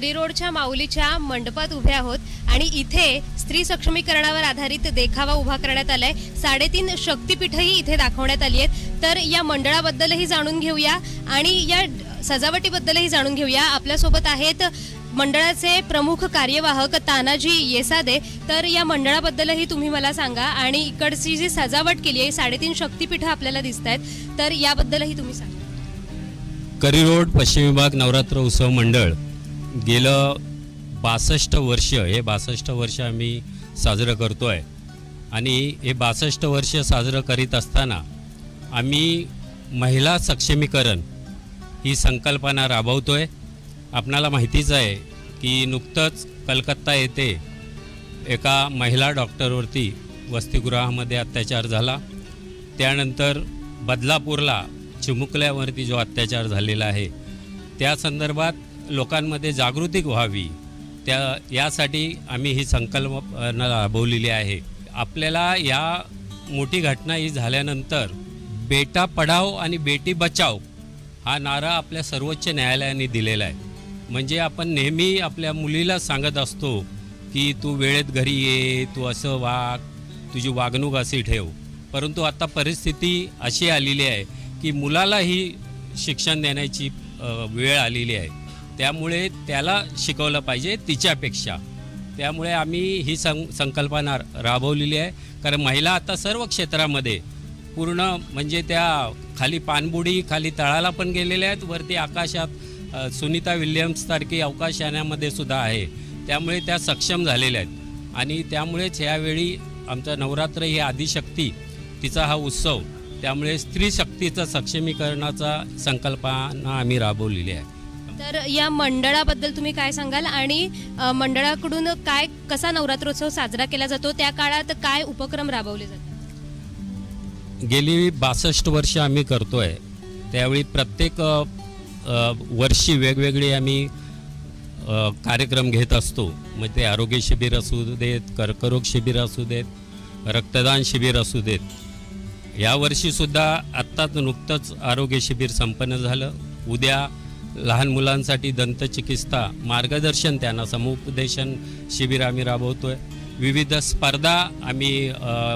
करी रोडच्या माऊलीच्या मंडपात उभे आहोत आणि इथे स्त्री सक्षमीकरणावर आधारित देखावा उभा करण्यात आलाय. साडेतीन शक्तीपीठही इथे दाखवण्यात आली आहेत. तर या मंडळाबद्दलही जाणून घेऊया आणि या सजावटीबद्दलही जाणून घेऊया. आपल्यासोबत आहेत मंडळाचे प्रमुख कार्यवाहक तानाजी येसादे. तर या मंडळाबद्दलही तुम्ही मला सांगा आणि इकडची जी सजावट केली आहे साडेतीन शक्तीपीठं आपल्याला दिसत आहेत तर याबद्दलही तुम्ही सांगा. करी रोड पश्चिम विभाग नवरात्र उत्सव मंडळ. गेलं बासष्ट वर्ष हे बासष्ट वर्ष आम्ही साजरं करतो आहे आणि हे बासष्ट वर्ष साजरं करीत असताना आम्ही महिला सक्षमीकरण ही संकल्पना राबवतो आहे आपणाला माहितीच आहे की नुकतंच कलकत्ता येथे एका महिला डॉक्टरवरती वसतिगृहामध्ये अत्याचार झाला. त्यानंतर बदलापूरला चिमुकल्यावरती जो अत्याचार झालेला आहे त्या संदर्भात लोकांमध्ये जागृती व्हावी त्या यासाठी आम्ही ही संकल्पना राबवलेली आहे. आपल्याला या मोठी घटना ही झाल्यानंतर बेटा पढाव आणि बेटी बचाव हा नारा आपल्या सर्वोच्च न्यायालयाने दिलेला आहे. म्हणजे आपण नेहमी आपल्या मुलीला सांगत असतो की तू वेळेत घरी ये तू असं वाग तुझी वागणूक अशी ठेव. परंतु आता परिस्थिती अशी आलेली आहे की मुलालाही शिक्षण देण्याची वेळ आलेली आहे. त्यामुळे त्याला शिकवलं पाहिजे तिच्यापेक्षा. त्यामुळे आम्ही ही सं संकल्पना राबवलेली आहे. कारण महिला आता सर्व क्षेत्रामध्ये पूर्ण म्हणजे त्या खाली पाणबुडी खाली तळाला पण गेलेल्या आहेत. वरती आकाशात सुनीता विल्यम्ससारखी अवकाशयानामध्ये सुद्धा आहे. त्यामुळे त्या सक्षम झालेल्या आहेत. आणि त्यामुळेच ह्यावेळी आमचा नवरात्र ही आदिशक्ती तिचा हा उत्सव त्यामुळे स्त्री शक्तीचं सक्षमीकरणाचा संकल्पना आम्ही राबवलेली आहे. तर या मंडळाबद्दल तुम्ही काय सांगाल? आणि अ, मंडळाकडून काय कसा नवरात्रोत्सव साजरा केला जातो? त्या काळात काय उपक्रम राबवले जातात? गेली बासष्ट वर्ष आम्ही करतो आहे त्यावेळी प्रत्येक अ, अ, वर्षी वेगवेगळी आम्ही अ, कार्यक्रम घेत असतो. मग ते आरोग्य शिबिर असू देत कर्करोग शिबिर असू देत रक्तदान शिबिर असू देत. यावर्षीसुद्धा आत्ताच नुकतंच आरोग्य शिबिर संपन्न झालं. उद्या लहान मुलांसाठी दंतचिकित्सा मार्गदर्शन त्यांना समुपदेशन शिबिर आम्ही राबवतो आहे विविध स्पर्धा आम्ही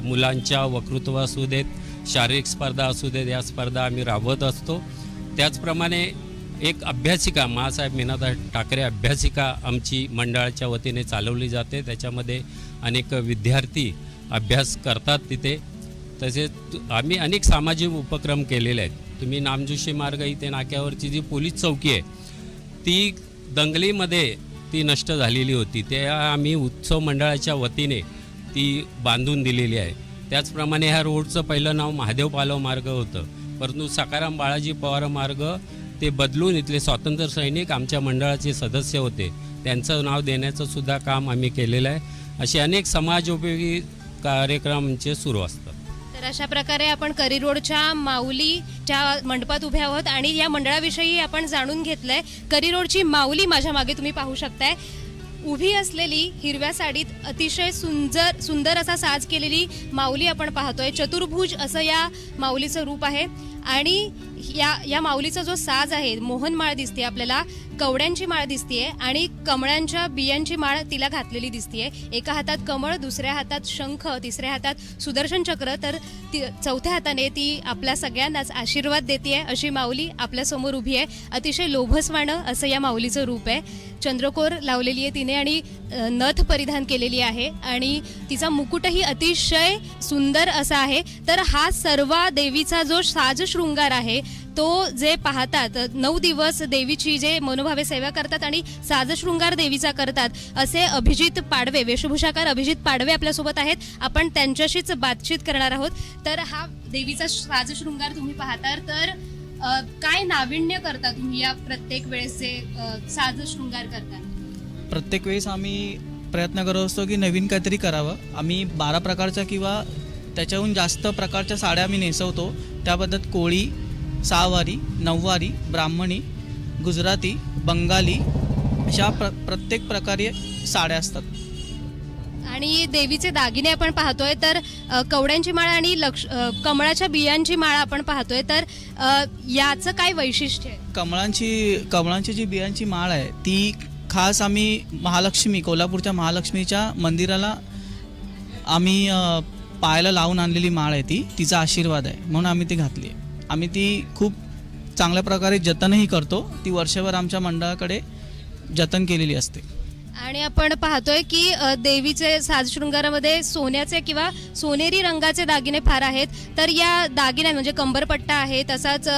मुलांच्या वक्तृत्व असू देत शारीरिक स्पर्धा असू देत या स्पर्धा आम्ही राबवत असतो. त्याचप्रमाणे एक अभ्यासिका मासाहेब मीनादा ठाकरे अभ्यासिका आमची मंडळाच्या वतीने चालवली जाते. त्याच्यामध्ये अनेक विद्यार्थी अभ्यास करतात तिथे. तसेच आम्ही अनेक सामाजिक उपक्रम केलेले आहेत. तुम्ही नामजोशी मार्ग इथे नाक्यावरची जी पोलीस चौकी आहे ती दंगलीमध्ये ती नष्ट झालेली होती. त्या आम्ही उत्सव मंडळाच्या वतीने ती बांधून दिलेली आहे. त्याचप्रमाणे ह्या रोडचं पहिलं नाव महादेव पालव मार्ग होतं. परंतु सकाराम बाळाजी पवार मार्ग ते बदलून इथले स्वातंत्र्य सैनिक आमच्या मंडळाचे सदस्य होते. त्यांचं नाव देण्याचं सुद्धा काम आम्ही केलेलं आहे. असे अनेक समाजोपयोगी कार्यक्रमांचे सुरू असतात. तर अशा प्रकारे आपण करी रोडच्या माऊली ज्या मंडपात उभे आहोत आणि या मंडळाविषयी आपण जाणून घेतलंय. करी रोडची माऊली माझ्या मागे तुम्ही पाहू शकताय. उभी असलेली हिरव्या साडीत अतिशय सुंदर सुंदर असा साज केलेली माऊली आपण पाहतोय. चतुर्भुज असं या माऊलीचं रूप आहे. आणि या या माऊलीचा जो साज आहे मोहन माळ दिसते आपल्याला कवड्यांची माळ दिसतीये आणि कमळांच्या बियांची माळ तिला घातलेली दिसतीये. एका हातात कमळ दुसऱ्या हातात शंख तिसऱ्या हातात सुदर्शन चक्र तर ती चौथ्या हाताने ती आपल्या सगळ्यांनाच आशीर्वाद देते अशी माऊली आपल्यासमोर उभी आहे. अतिशय लोभसवाणं असं या माऊलीचं रूप आहे. चंद्रकोर लावलेली आहे तिने आणि नथ परिधान केलेली आहे आणि तिचा मुकुटही अतिशय सुंदर असा आहे. तर हा सर्व देवीचा जो साज शृंगार आहे तो जे पाहतात नऊ दिवस देवीची जे मनोभावे सेवा करतात आणि साजशृंगार देवीचा करतात असे अभिजित पाडवे वेशभूषाकार अभिजित पाडवे आपल्यासोबत आहेत. आपण त्यांच्याशीच बातचीत करणार आहोत. तर हा देवीचा साजशृंगार तुम्ही पाहता तर अ, काय नाविन्य करता तुम्ही या प्रत्येक वेळेसचे अ, साजशृंगार करता प्रत्येक वेळेस आम्ही प्रयत्न करत असतो की नवीन काहीतरी करावं. आम्ही बारा प्रकारच्या किंवा त्याच्याहून जास्त प्रकारच्या साड्या आम्ही नेसवतो. त्याबद्दल कोळी सहावारी नऊवारी ब्राह्मणी गुजराती बंगाली अशा प्र प्रत्येक प्रकारे साड्या असतात. आणि देवीचे दागिने आपण पाहतोय तर कवड्यांची माळ आणि लक्ष कमळाच्या बियांची माळ आपण पाहतोय तर याचं काय वैशिष्ट्य आहे? कमळांची कमळांची जी बियांची माळ आहे ती खास आम्ही महालक्ष्मी कोल्हापूरच्या महालक्ष्मीच्या मंदिराला आम्ही पायाला लावून आणलेली माळ आहे ती तिचा आशीर्वाद आहे. म्हणून आम्ही ती घातली आहे. आम्ही ती खूप चांगल्या प्रकारे जतनही करतो. ती वर्षभर आमच्या मंडळाकडे जतन केलेली असते. आणि आपण पाहतोय की देवीचे साजशृंगारामध्ये सोन्याचे किंवा सोनेरी रंगाचे दागिने फार आहेत. तर या दागिन्या म्हणजे कंबरपट्टा आहे तसाच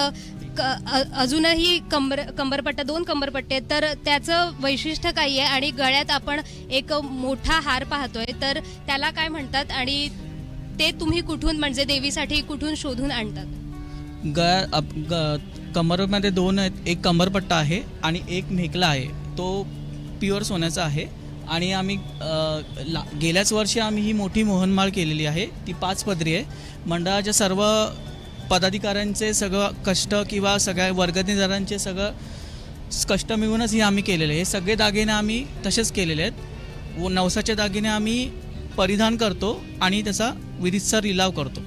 क- अजूनही कंबर कंबरपट्टा दोन कंबरपट्टे आहेत. तर त्याचं वैशिष्ट्य काही आहे? आणि गळ्यात आपण एक मोठा हार पाहतोय. तर त्याला काय म्हणतात? आणि ते तुम्ही कुठून म्हणजे देवीसाठी कुठून शोधून आणतात? गळ्या अप- ग कमरमध्ये दोन आहेत. एक कमरपट्टा आहे आणि एक मेखला आहे. तो प्युअर सोन्याचा आहे. आणि आम्ही ला गेल्याच वर्षी आम्ही ही मोठी मोहनमाळ केलेली आहे. ती पाच पदरी आहे. मंडळाच्या सर्व पदाधिकाऱ्यांचे सगळं कष्ट किंवा सगळ्या वर्गणीदारांचे सगळं कष्ट मिळूनच हे आम्ही केलेले आहे. हे सगळे दागिने आम्ही तसेच केलेले आहेत. व नवसाचे दागिने आम्ही परिधान करतो आणि त्याचा विरितसर लिलाव करतो.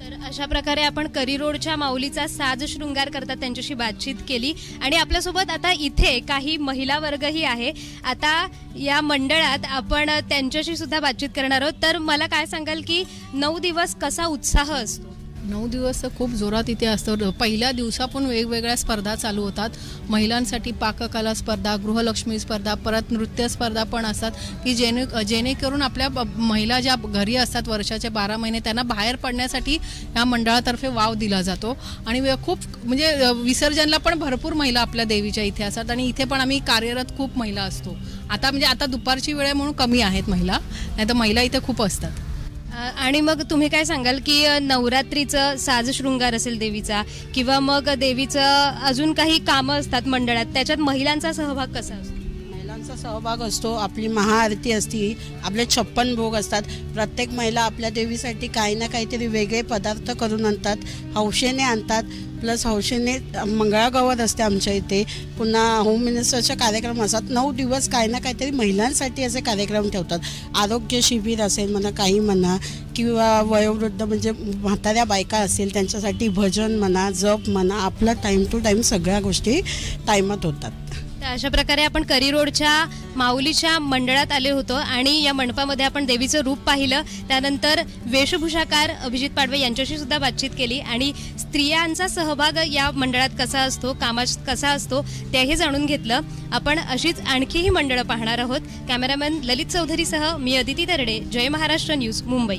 तर अशा प्रकारे आपण करी रोडच्या माऊलीचा साज शृंगार करतात त्यांच्याशी बातचीत केली. आणि आपल्यासोबत आता इथे काही महिला वर्गही आहे. आता या मंडळात आपण त्यांच्याशी सुद्धा बातचीत करणार आहोत. तर मला काय सांगाल की नऊ दिवस कसा उत्साह असतो? नऊ दिवस तर खूप जोरात इथे असतं. पहिल्या दिवसापून वेगवेगळ्या स्पर्धा चालू होतात. महिलांसाठी पाककला स्पर्धा गृहलक्ष्मी स्पर्धा परत नृत्य स्पर्धा पण असतात की जेणे जेणेकरून आपल्या महिला ज्या घरी असतात वर्षाचे बारा महिने त्यांना बाहेर पडण्यासाठी या मंडळातर्फे वाव दिला जातो. आणि खूप म्हणजे विसर्जनला पण भरपूर महिला आपल्या देवीच्या इथे असतात आणि इथे पण आम्ही कार्यरत खूप महिला असतो. आता म्हणजे आता दुपारची वेळ म्हणून कमी आहेत महिला नाही तर महिला इथे खूप असतात. आणि मग तुम्ही काय सांगाल की नवरात्रीचं साज शृंगार असेल देवीचा किंवा मग देवीचं अजून काही कामं असतात मंडळात त्याच्यात महिलांचा सहभाग कसा असतो? महिलांचा सहभाग असतो आपली महाआरती असती आपले छप्पन भोग असतात. प्रत्येक महिला आपल्या देवीसाठी काही ना काहीतरी वेगळे पदार्थ करून आणतात. हौशेने आणतात. प्लस हौशेने मंगळागौर असते आमच्या इथे. पुन्हा होम मिनिस्टरचे कार्यक्रम असतात. नऊ दिवस काही ना काहीतरी महिलांसाठी असे कार्यक्रम ठेवतात. आरोग्य शिबिर असेल म्हणा काही म्हणा किंवा वयोवृद्ध म्हणजे म्हाताऱ्या बायका असेल त्यांच्यासाठी भजन म्हणा जप म्हणा आपला टाईम टू टाईम सगळ्या गोष्टी टाईमात होतात. तर अशा प्रकारे आपण करी रोडच्या माऊलीच्या मंडळात आले होतो आणि या मंडपामध्ये आपण देवीचं रूप पाहिलं. त्यानंतर वेशभूषाकार अभिजित पाडवे यांच्याशी सुद्धा बातचीत केली आणि स्त्रियांचा सहभाग या मंडळात कसा असतो कामात कसा असतो तेही जाणून घेतलं. आपण अशीच आणखीही मंडळं पाहणार आहोत. कॅमेरामॅन ललित चौधरीसह मी अदिती तरडे जय महाराष्ट्र न्यूज मुंबई.